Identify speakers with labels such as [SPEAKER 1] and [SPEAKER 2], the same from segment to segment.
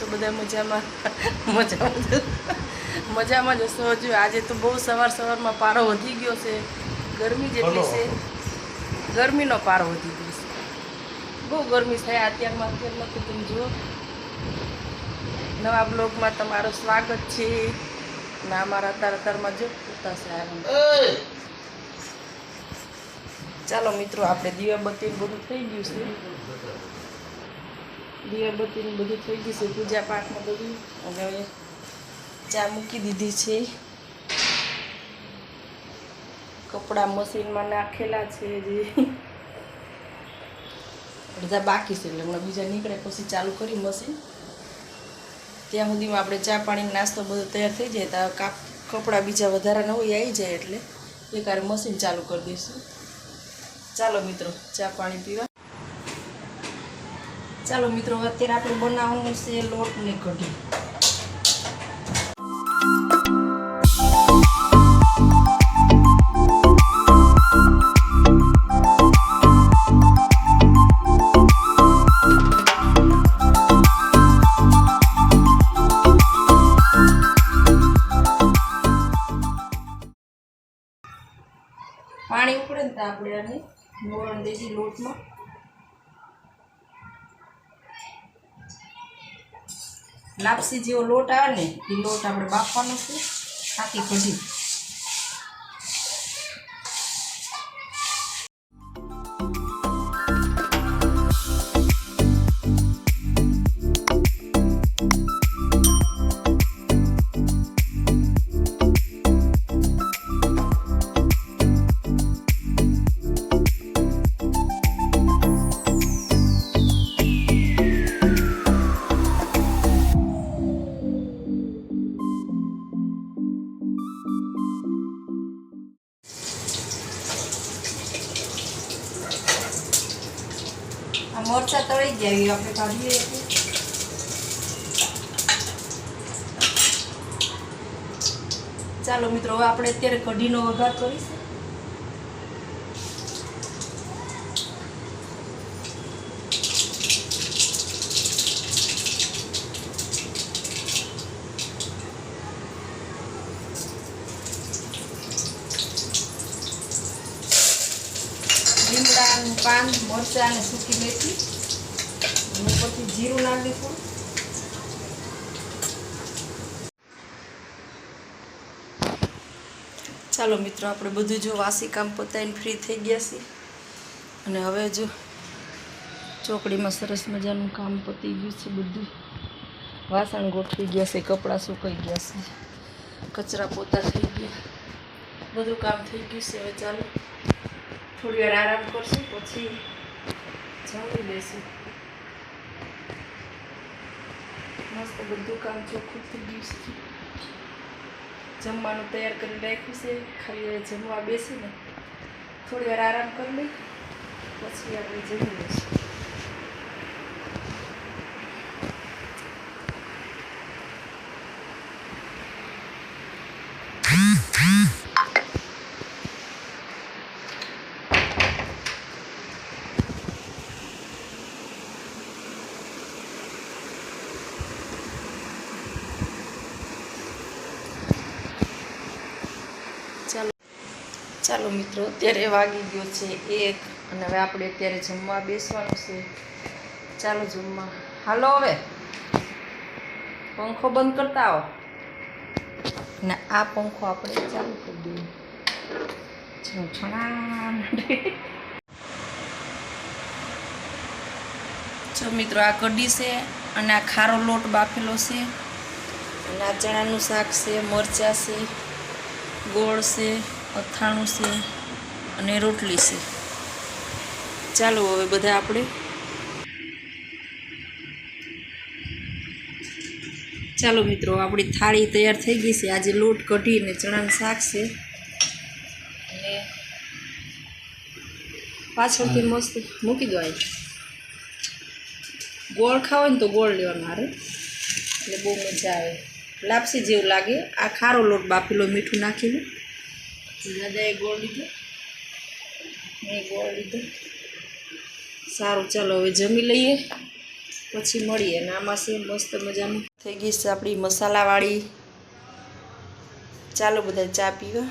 [SPEAKER 1] છો બધા મજામાં? મજામાં મજામાં જ હશો હજુ. આજે તો બહુ સવાર સવારમાં પારો વધી ગયો છે. ગરમી જેટલી છે. ગરમીનો પારો વધી ગયો છે. બહુ ગરમી થાય અત્યારમાં. અત્યારમાં તો તમે જુઓ. નવા બ્લોગમાં તમારું સ્વાગત છે. ને અમારા અત્યારે અત્યારમાં જો છે આરામ. ચાલો મિત્રો આપણે દીવાબત્તી બધું થઈ ગયું છે. દીવાબત્તી ને બધું થઈ ગયું છે, પૂજા પાઠમાં બધું. અને હવે ચા મૂકી દીધી છે. કપડાં મશીનમાં નાખેલા છે જે અડધા બાકી છે, એટલે હમણાં બીજા નીકળે પછી ચાલુ કરી મશીન. ત્યાં સુધીમાં આપણે ચા પાણી નાસ્તો બધો તૈયાર થઈ જાય, તો કાપ કપડાં બીજા વધારાના હોય આવી જાય એટલે એકારે મશીન ચાલુ કરી દઈશું. ચાલો મિત્રો, ચા પાણી પીવા. ચાલો મિત્રો, અત્યારે આપણે બનાવવાનું છે લોટ ને કઢી. પાણી ઉકળે ને આપણે આને મોરણ દેશી લોટમાં લાપસી જેવો લોટ આવે ને એ લોટ આપણે બાફવાનો છે. આખી કઢી આ મરચાં તળી ગયા એ આપણે કાઢીએ ચાલો મિત્રો, હવે આપણે અત્યારે કઢીનો વઘાર કરીશું. લીમડાનું પાન, મરચાં અને સૂકી મેથી. પછી જીરું નાખી દઈશું ચાલો મિત્રો, આપણે બધું જો વાસી કામ પતાવીને ફ્રી થઈ ગયા છીએ. અને હવે જો ચોકડીમાં સરસ મજાનું કામ પતી ગયું છે બધું. વાસણ ગોઠવી ગયા છે, કપડાં સુકાઈ ગયા છે. કચરા પોતા થઈ ગયા. બધું કામ થઈ ગયું છે, હવે ચાલો. થોડી વાર આરામ કરશું, પછી જમી લેશું મસ્ત બધું કામ ચોખ્ખું થઈ ગયું જમવાનું તૈયાર કરી રાખ્યું છે. ખાલી જમવા બેસીને થોડી વાર આરામ કરી લઈ પછી આપણે જમી લઈશું ચાલો ચાલો મિત્રો, અત્યારે વાગી ગયો છે એક અને હવે આપણે અત્યારે જમવા બેસવાનું છે. ચાલો જમવા. હાલો હવે. પંખો બંધ કરતા આવો. અને આ પંખો આપણે ચાલુ કરી દઈએ. છણા જો મિત્રો, આ કઢી છે અને આ ખારો લોટ બાફેલો છે. અને આ ચણાનું શાક છે, મરચાં છે, ગોળ છે. અથાણું છે અને રોટલી છે. ચાલો હવે બધા આપણે ચાલો મિત્રો આપણી થાળી તૈયાર થઈ ગઈ છે. આજે લોટ કઢી અને ચણાનું શાક છે. અને પાછળથી મસ્ત મૂકી દો ગોળ ખાવ ને તો ગોળ લેવાનો મારે એટલે બહુ મજા આવે. લાપસી જેવું લાગે. આ ખારો લોટ બાફેલો મીઠું નાખીને. દાદાએ ગોળ લીધો. મેં ગોળ લીધો. સારું, ચાલો હવે જમી લઈએ. પછી મળીએ. અને આમાં છે મસ્ત મજાનું થઈ ગઈ છે આપણી મસાલાવાળી. ચાલો બધા ચા પીવા.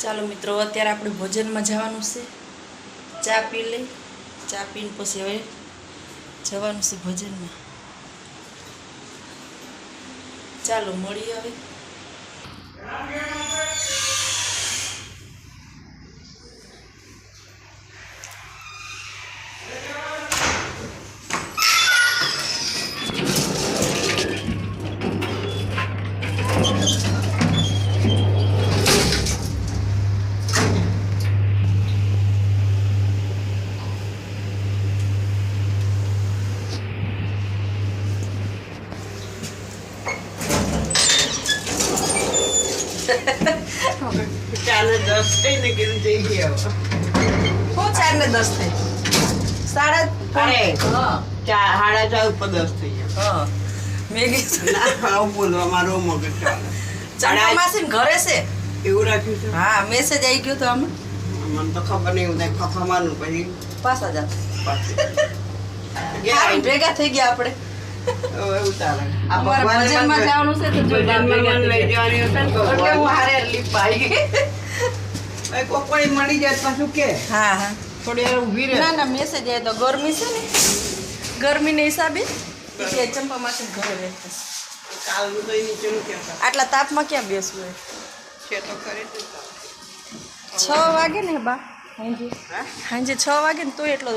[SPEAKER 1] ચાલો મિત્રો, અત્યારે આપણે ભોજનમાં જવાનું છે. ચા પી લઈ. ચા પીને પછી હવે જવાનું છે ભોજનમાં. ચાલો મળીએ હવે
[SPEAKER 2] ચાલે દસ થઈને કીધું જઈ ગયા.
[SPEAKER 1] હું ચાર ને દસ થઈ સાડા
[SPEAKER 2] અરે
[SPEAKER 1] હા.
[SPEAKER 2] સાડા ચાર ઉપર દસ થઈ ગયા.
[SPEAKER 1] હા. મેં કીધું
[SPEAKER 2] બોલવા મારો મગજ ચાલે.
[SPEAKER 1] માસી ઘરે છે?
[SPEAKER 2] એવું રાખ્યું છે?
[SPEAKER 1] હા મેસેજ આવી ગયો તો આમાં.
[SPEAKER 2] મને તો ખબર નહીં એવું થાય ખફામાનું પછી
[SPEAKER 1] પાછા જા
[SPEAKER 2] પાછું.
[SPEAKER 1] હારું, ભેગા થઈ ગયા આપણે. જવાનું છે
[SPEAKER 2] ને જાય
[SPEAKER 1] ગરમી છે ને. ગરમીને હિસાબે ચંપા માસી ઘરે રહેતા આટલા તાપમાં ક્યાં બેસવું હોય?
[SPEAKER 2] છે
[SPEAKER 1] વાગે ને બા. હાંજે? હાંજે છ વાગે ને તો એટલો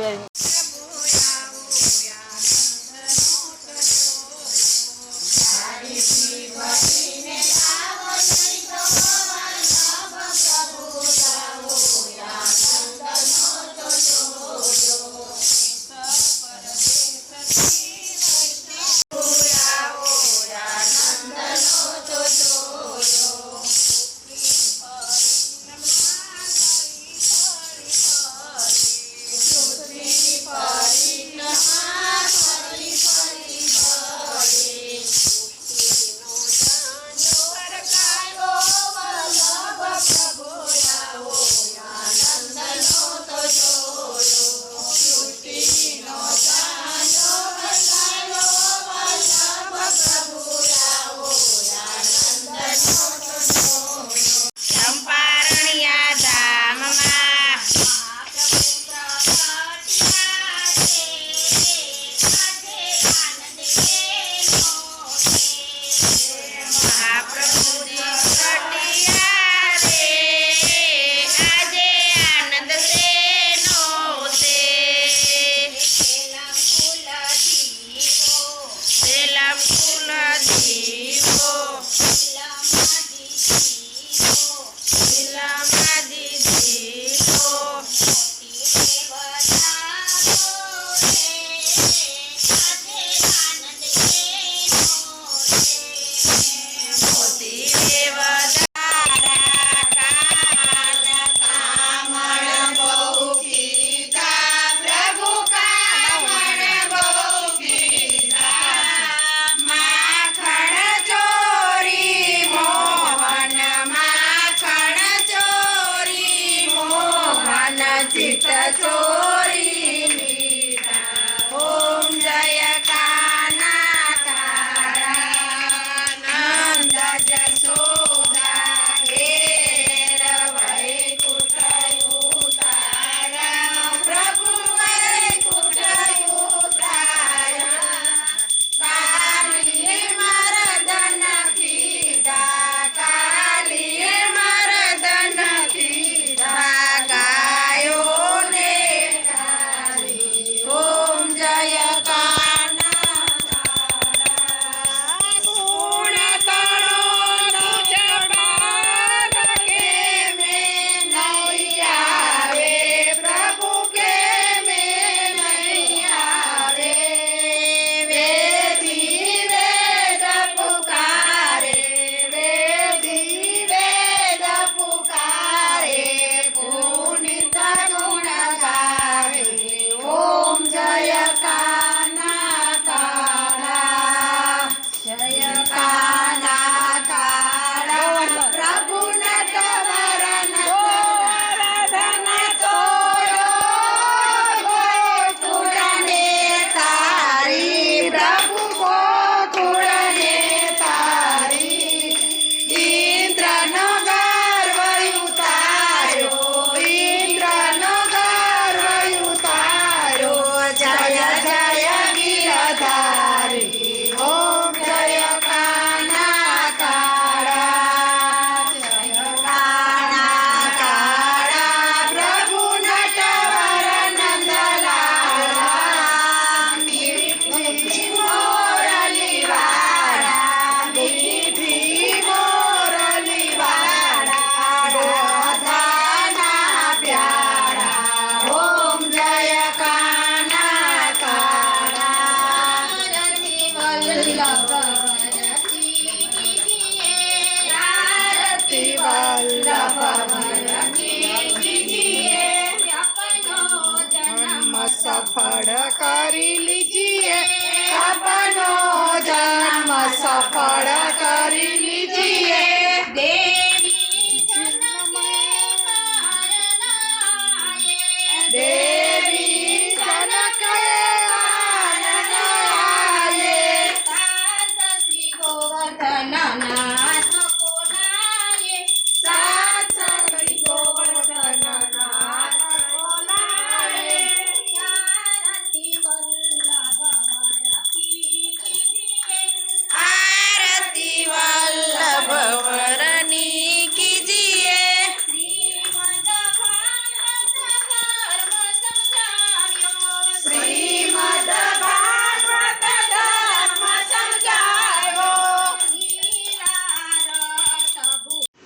[SPEAKER 3] Petrol.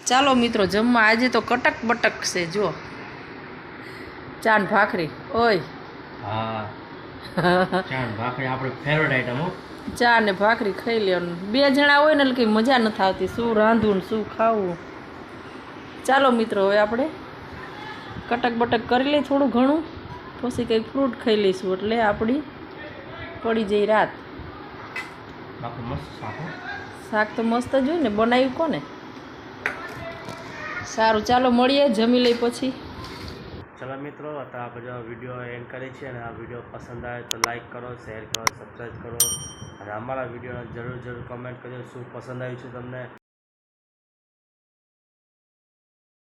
[SPEAKER 1] ચાલો મિત્રો જમવા આજે તો કટક બટક છે જો ચાન ભાખરી ઓય. ચા ને ભાખરી ખાઈ લેવાનું. બે જણા હોય ને એટલે કંઈ મજા નથી આવતી. શું રાંધવું ને શું ખાવું. ચાલો મિત્રો હવે આપણે કટક બટક કરી લઈએ થોડું ઘણું. પછી કંઈ ફ્રૂટ ખાઈ લઈશું એટલે આપણી પડી જઈ રાત. શાક તો મસ્ત જ હોય ને બનાવ્યું કોને? સારું, ચાલો મળીએ, જમી લઈ પછી.
[SPEAKER 4] ચલો મિત્રો અત્યારે આપણે જો વીડિયો એન્ડ કરીએ છીએ અને આ વીડિયો પસંદ આવે તો લાઈક કરો શેર કરો સબસ્ક્રાઈબ કરો. અને અમારા વિડીયોને જરૂર જરૂર કમેન્ટ કરજો, શું પસંદ આવ્યું છે તમને.